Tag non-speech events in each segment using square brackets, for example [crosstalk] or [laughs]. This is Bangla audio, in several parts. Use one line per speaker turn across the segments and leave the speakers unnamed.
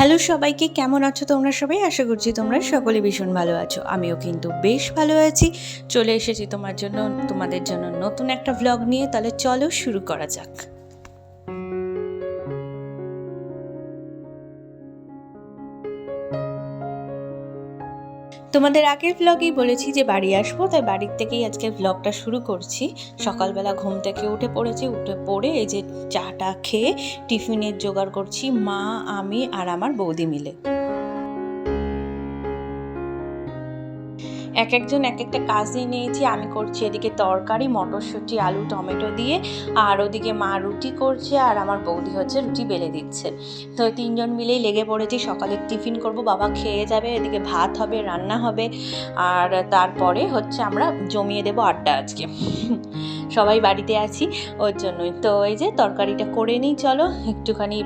হ্যালো সবাইকে, কেমন আছো তোমরা সবাই? আশা করছি তোমরা সকলে ভীষণ ভালো আছো। আমিও কিন্তু বেশ ভালো আছি। চলে এসেছি তোমার জন্য, তোমাদের জন্য নতুন একটা ভ্লগ নিয়ে। তাহলে চলো শুরু করা যাক। তোমাদের আগের ভ্লগেই বলেছি যে বাড়ি আসব, তাই বাড়ির থেকেই আজকে ভ্লগটা শুরু করছি। সকালবেলা ঘুম থেকে উঠে পড়েছি, উঠে পড়ে এই যে চাটা খেয়ে টিফিনের জোগাড় করছি মা, আমি আর আমার বৌদি মিলে। এক একজন এক একটা কাজ নিয়ে নিয়েছি। আমি করছি এদিকে তরকারি, মটরশুঁটি, আলু, টমেটো দিয়ে। আর ওদিকে মা রুটি করছে আর আমার বৌদি হচ্ছে রুটি বেলে দিচ্ছে। তো তিনজন মিলেই লেগে পড়েছি। সকালে টিফিন করব, বাবা খেয়ে যাবে, এদিকে ভাত হবে, রান্না হবে। আর তারপরে হচ্ছে আমরা জমিয়ে দেবো আড্ডা আজকে। সবাই বাড়িতে আছি ওর জন্যই। তো এই যে তরকারিটা করে নিই, চলো। একটুখানি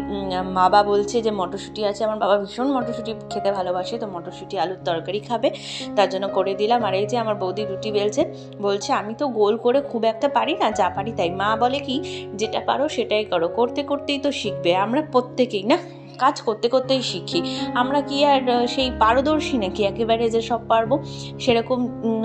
বাবা বলছে যে মটরশুঁটি আছে। আমার বাবা ভীষণ মটরশুঁটি খেতে ভালোবাসে, তো মটরশুঁটি, আলুর তরকারি খাবে। তার জন্য করে দিলাম আর এই যে আমার বৌদি রুটি বেলছে, বলছে, আমি তো গোল করে খুব একটা পারি না, যা পারি তাই। মা বলে, কি? যেটা পারো সেটাই করো। করতে, করতেই তো শিখবে, আমরা প্রত্যেকেই না? কাজ করতে করতেই শিখি। আমরা কি আর সেই পারদর্শী নাকি? একেবারে যে সব পারব, সেরকম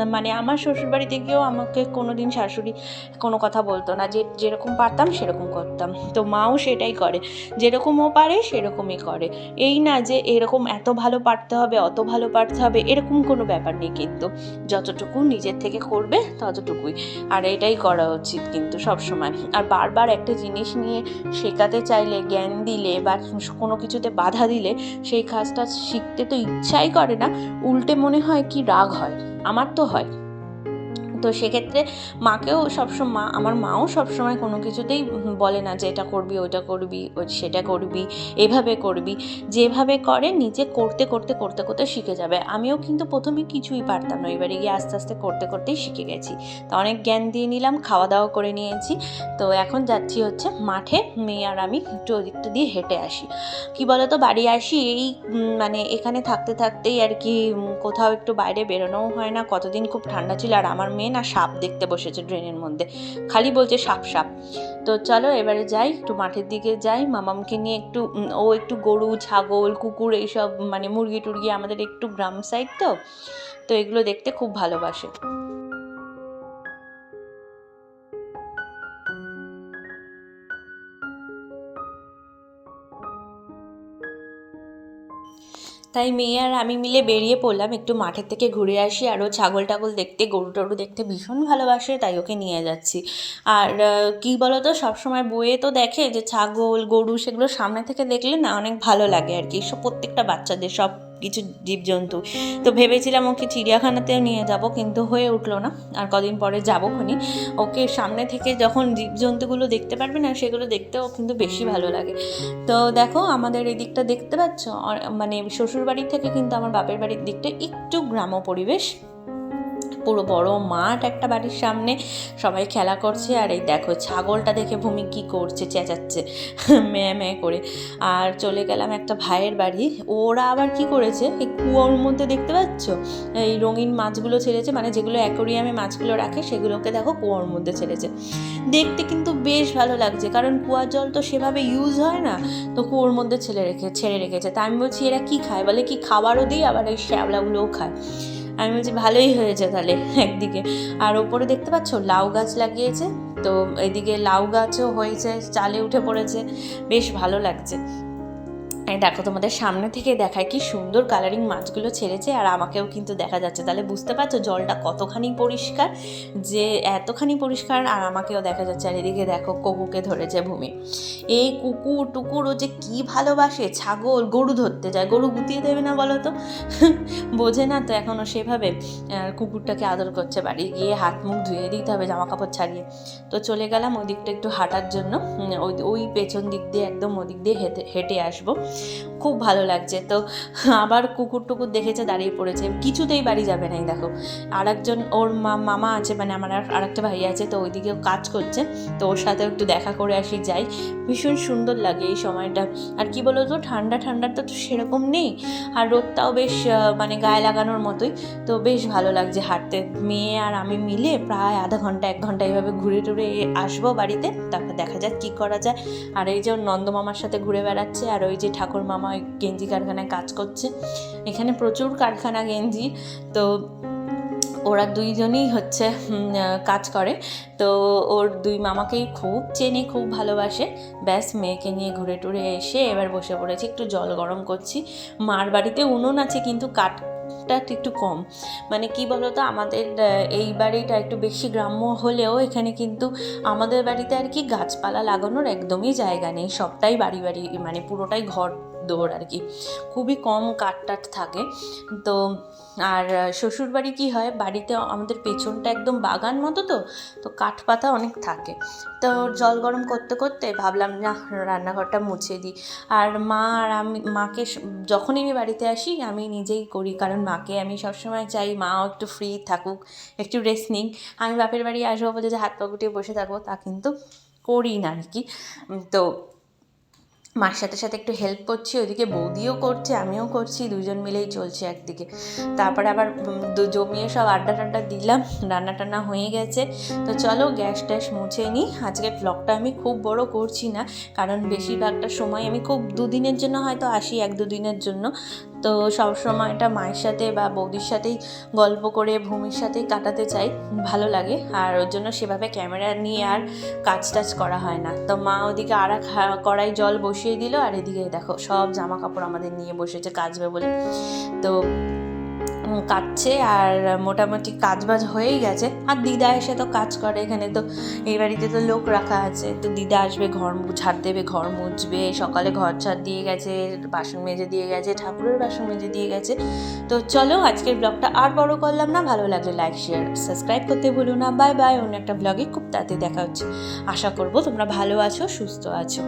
মানে আমার শ্বশুরবাড়িতে গিয়েও আমাকে কোনো দিন শাশুড়ি কোনো কথা বলতো না, যে যেরকম পারতাম সেরকম করতাম। তো মাও সেটাই করে। যেরকম ও পারে, সেরকমই করে। এই না যে এরকম এত ভালো পারতে হবে, অত ভালো পারতে হবে, এরকম কোনো ব্যাপার নেই কিন্তু। যতটুকু নিজের থেকে করবে, ততটুকুই। আর এটাই করা উচিত কিন্তু সব সময় আর বারবার একটা জিনিস নিয়ে শেখাতে চাইলে, জ্ঞান দিলে বা কোনো কিছুতে বাধা দিলে সেই কাজটা শিখতে তো ইচ্ছাই করে না। উল্টে মনে হয় কি রাগ হয়। আমার তো হয়। তো সেক্ষেত্রে মাকেও সবসময়, মা, আমার মাও সবসময় কোনো কিছুতেই বলে না যে এটা করবি ওটা করবি ওই সেটা করবি, এভাবে করবি। যেভাবে করে নিজে করতে করতে করতে করতে শিখে যাবে। আমিও কিন্তু প্রথমে কিছুই পারতাম না, এবারে গিয়ে আস্তে আস্তে করতে, করতেই শিখে গেছি। তো অনেক জ্ঞান দিয়ে নিলাম খাওয়া দাওয়া করে নিয়েছি। তো এখন যাচ্ছি হচ্ছে মাঠে, মেয়ে আর আমি একটু ওদিকটা দিয়ে হেঁটে আসি। কি বলতো, বাড়ি আসি, এই মানে এখানে থাকতে, থাকতেই আর কি কোথাও একটু বাইরে বেরোনোও হয় না, কতদিন খুব ঠান্ডা ছিল আর আমার মেয়ে না, সাপ দেখতে বসেছে ড্রেনের মধ্যে। খালি বলছে, সাপ সাপ। তো চলো, এবারে যাই, একটু মাঠের দিকে যাই। মামামকে নিয়ে একটু ও একটু গরু, ছাগল, কুকুর এইসব মানে মুরগি টুরগি আমাদের একটু গ্রাম সাইড তো। তো এগুলো দেখতে খুব ভালোবাসে। তাই মেয়ে আর আমি মিলে বেরিয়ে পড়লাম একটু মাঠের থেকে ঘুরে আসি। আরও ছাগল টাগল দেখতে গরু টরু দেখতে ভীষণ ভালোবাসে, তাই ওকে নিয়ে যাচ্ছি। আর কী বলো তো সবসময় বইয়ে তো দেখে যে ছাগল, গরু, সেগুলো সামনে থেকে দেখলে না অনেক ভালো লাগে আর কি। সব প্রত্যেকটা বাচ্চাদের, সব কিছু জীবজন্তু। তো ভেবেছিলাম ওকে চিড়িয়াখানাতেও নিয়ে যাব, কিন্তু হয়ে উঠল না। আর কদিন পরে যাব খনি। ওকে সামনে থেকে যখন জীবজন্তুগুলো দেখতে পারবে না, সেগুলো দেখতেও কিন্তু বেশি ভালো লাগে। তো দেখো, আমাদের এই দিকটা দেখতে পাচ্ছ? মানে শ্বশুর বাড়ির থেকে কিন্তু আমার বাপের বাড়ির দিকটা একটু গ্রাম্য পরিবেশ। পুরো বড় মাঠ একটা বাড়ির সামনে। সবাই খেলা করছে আর এই দেখো ছাগলটা দেখে ভূমি কি করছে, চেঁচাচ্ছে, মেয়ে মেয়ে করে। আর চলে গেলাম একটা ভাইয়ের বাড়ি। ওরা আবার কি করেছে? এই কুয়োর মধ্যে দেখতে পাচ্ছ? এই রঙিন মাছগুলো ছেড়েছে মানে যেগুলো অ্যাকোরিয়ামে মাছগুলো রাখে, সেগুলোকে দেখো কুয়োর মধ্যে ছেড়েছে। দেখতে কিন্তু বেশ ভালো লাগছে, কারণ কুয়ার জল তো সেভাবে ইউজ হয় না, তো কুয়োর মধ্যে ছেড়ে রেখে, ছেড়ে রেখেছে। তা আমি বলছি, এরা কি খায়? বলে কি খাবারও দিই, আবার এই শ্যাওলাগুলোও খায়। আমি বলছি, ভালোই হয়েছে তাহলে [laughs] একদিকে। আর ওপরে দেখতে পাচ্ছ, লাউ গাছ লাগিয়েছে। তো এদিকে লাউ গাছও হয়েছে, চালে উঠে পড়েছে। বেশ ভালো লাগছে। দেখো, তোমাদের সামনে থেকে দেখায় কি সুন্দর কালারিং মাছগুলো ছেড়েছে আর আমাকেও কিন্তু দেখা যাচ্ছে। তাহলে বুঝতে পারছ জলটা কতখানি পরিষ্কার? যে এতখানি পরিষ্কার আর আমাকেও দেখা যাচ্ছে। আর এদিকে দেখো কুকুকে ধরেছে ভূমি। এই কুকুর টুকুর ও যে কি ভালোবাসে, ছাগল, গরু ধরতে যায়। গরু গুতিয়ে দেবে না বলো তো? [laughs] বোঝে না তো এখনও সেভাবে কুকুরটাকে আদর করছে। বাড়ি গিয়ে হাত মুখ ধুয়ে দিতে হবে জামা কাপড় ছাড়িয়ে। তো চলে গেলাম ওই দিকটা একটু হাঁটার জন্য। ওই ওই পেছন দিক দিয়ে একদম ওদিক দিয়ে হেঁটে হেঁটে আসব। খুব ভালো লাগছে। তো আবার কুকুর টুকুর দেখেছে, দাঁড়িয়ে পড়েছে। কিছুতেই বাড়ি যাবে না এই দেখো। আর একজন ওর মা- মামা আছে মানে আমার আর একটা ভাই আছে, তো ওইদিকেও কাজ করছে। তো ওর সাথেও একটু দেখা করে আসি, যাই। ভীষণ সুন্দর লাগে এই সময়টা। আর কি বলো তো ঠান্ডা ঠান্ডাটা তো সেরকম নেই। আর রোদটাও বেশ মানে গায়ে লাগানোর মতোই। তো বেশ ভালো লাগছে হাঁটতে। মেয়ে আর আমি মিলে প্রায় আধা ঘণ্টা, এক ঘণ্টা এইভাবে ঘুরে টুরে আসব বাড়িতে। তারপর দেখা যাক কী করা যায়। আর এই যে নন্দমামার সাথে ঘুরে বেড়াচ্ছে, আর ওই যে ঠাকুর ঠাকুর মামা ওই গেঞ্জি কারখানায় কাজ করছে। এখানে প্রচুর কারখানা গেঞ্জি। তো ওরা দুইজনেই হচ্ছে কাজ করে। তো ওর দুই মামাকেই খুব চেনে, খুব ভালোবাসে। ব্যাস, মেয়েকে নিয়ে ঘুরে টুরে এসে এবার বসে পড়েছি, একটু জল গরম করছি। মার বাড়িতে উনুন আছে, কিন্তু কাঠটা একটু কম। মানে কি বলতো, আমাদের এই বাড়িটা একটু বেশি গ্রাম্য হলেও এখানে কিন্তু আমাদের বাড়িতে আর কি গাছপালা লাগানোর একদমই জায়গা নেই। সবটাই বাড়ি বাড়ি মানে পুরোটাই ঘর। দৌড় আর কি। খুবই কম কাঠ টাঠ থাকে। তো আর শ্বশুর বাড়ি কী হয়? বাড়িতে আমাদের পেছনটা একদম বাগান মতো তো তো কাঠ পাতা অনেক থাকে। তো জল গরম করতে করতে ভাবলাম, না, রান্নাঘরটা মুছে দিই। আর মা আর আমি, মাকে যখনই আমি বাড়িতে আসি, আমি নিজেই করি। কারণ মাকে আমি সবসময় চাই মাও একটু ফ্রি থাকুক, একটু রেস্ট নিক। আমি বাপের বাড়ি আসব বলে যে হাত পা গুটিয়ে বসে থাকব, তা কিন্তু করি না আর কি। তো মার সাথে সাথে একটু হেল্প করছি ওদিকে বৌদিও করছে, আমিও করছি, দুজন মিলেই চলছে একদিকে। তারপরে আবার জমিয়ে সব আড্ডা টাড্ডা দিলাম, রান্না টান্না হয়ে গেছে। তো চলো গ্যাস ট্যাস মুছে নিই। আজকে ব্লগটা আমি খুব বড় করছি না, কারণ বেশিরভাগটা সময় আমি খুব দুদিনের জন্য হয়তো আসি, এক দুদিনের জন্য। তো সব সময়টা মায়ের সাথে বা বৌদির সাথেই গল্প করে ভূমির সাথেই কাটাতে চাই, ভালো লাগে। আর ওর জন্য সেভাবে ক্যামেরা নিয়ে আর কাজ টাজ করা হয় না। তো মা ওদিকে আর কড়াই জল বসিয়ে দিল আর এদিকে দেখো সব জামা কাপড় আমাদের নিয়ে বসেছে, কাচবে বলে। তো কাটছে আর মোটামুটি কাজ বাজ হয়েই গেছে। আর দিদা এসে তো কাজ করে, এখানে তো এই বাড়িতে তো লোক রাখা আছে। তো দিদা আসবে, ঘর ঝাড় দেবে, ঘর মুছবে, সকালে ঘর ঝাড় দিয়ে গেছে, বাসন মেজে দিয়ে গেছে, ঠাকুরের বাসন মেজে দিয়ে গেছে। তো চলো, আজকের ব্লগটা আর বড় করলাম না। ভালো লাগলে লাইক শেয়ার সাবস্ক্রাইব করতে ভুলো না। বাই বাই অন্য একটা ব্লগে খুব তাড়াতাড়ি দেখা হচ্ছে। আশা করব তোমরা ভালো আছো, সুস্থ আছো।